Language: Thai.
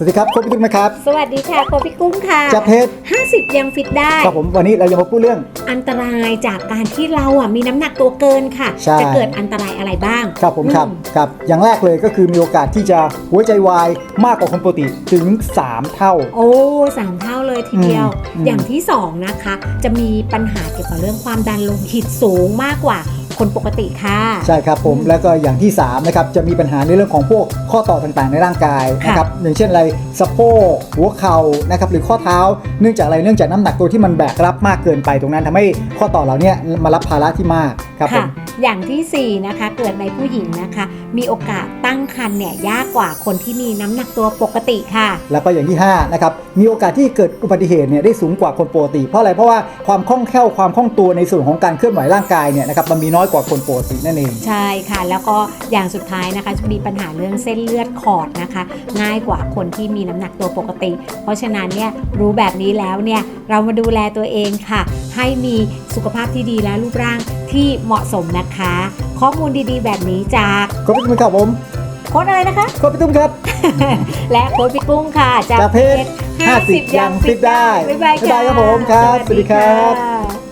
วัสดีครับโค้ชพี่ตุ้มนะครับ สวัสดีค่ะโคพี่กุ้งค่ะจากเพจ50 ยังฟิตได้ครับผมวันนี้เราจะมาพูดเรื่อง อันตรายจากการที่เราอะมีน้ำหนักตัวเกินค่ะใช่จะเกิดอันตรายอะไรบ้าง ครับผมครับอืครับอย่างแรกเลยก็คือมีโอกาสที่จะหัวใจวายมากกว่าคนปกติถึง 3 เท่า โอ้สามเท่าเลยทีเดียวอืมอย่างที่สองนะคะจะมีปัญหาเกี่ยวกับเรื่องความดันโลหิตสูงมากกว่า คนปกติค่ะ ใช่ครับผมอืมแล้วก็อย่างที่3นะครับจะมีปัญหาในเรื่องของพวกข้อต่อต่างๆ ในร่างกายค่ะนะครับอย่างเช่นอะไรสะโพกหัวเข่านะครับหรือข้อเท้าเนื่องจากอะไรเนื่องจากน้ำหนักตัวที่มันแบกรับมากเกินไปตรงนั้นทำให้ข้อต่อเราเนี่ยมารับภาระที่มากครับผมค่ะ อย่างที่สี่นะคะ เกิดในผู้หญิงนะคะ มีโอกาสตั้งครรภ์เนี่ยยากกว่าคนที่มีน้ำหนักตัวปกติค่ะ แล้วก็อย่างที่5นะครับมีโอกาสที่เกิดอุบัติเหตุเนี่ยได้สูงกว่าคนปกติ เพราะอะไรเพราะว่าความคล่องแคล่วความคล่องตัวในส่วนของการเคลื่อนไหวร่างกายเนี่ยนะครับมันมีน้อยกว่าคนปกตินั่นเองใช่ค่ะ แล้วก็อย่างสุดท้ายนะคะจะมีปัญหาเรื่องเส้นเลือดขอดนะคะ ง่ายกว่าคนที่มีน้ำหนักตัวปกติ เพราะฉะนั้นเนี่ยรู้แบบนี้แล้วเนี่ยเรามาดูแลตัวเองค่ะ ให้มีสุขภาพที่ดีและรูปร่าง ที่เหมาะสมนะคะ ข้อมูลดีๆ แบบนี้จากขอบคุณครับผมโค้ดอะไรนะคะ ขอบคุณครับ และโค้ดพี่กุ้งค่ะจากจากเพจ50ยังฟิตได้บ๊ายบายบ๊ายบายครับผมครับ สวัสดีครับค่ะ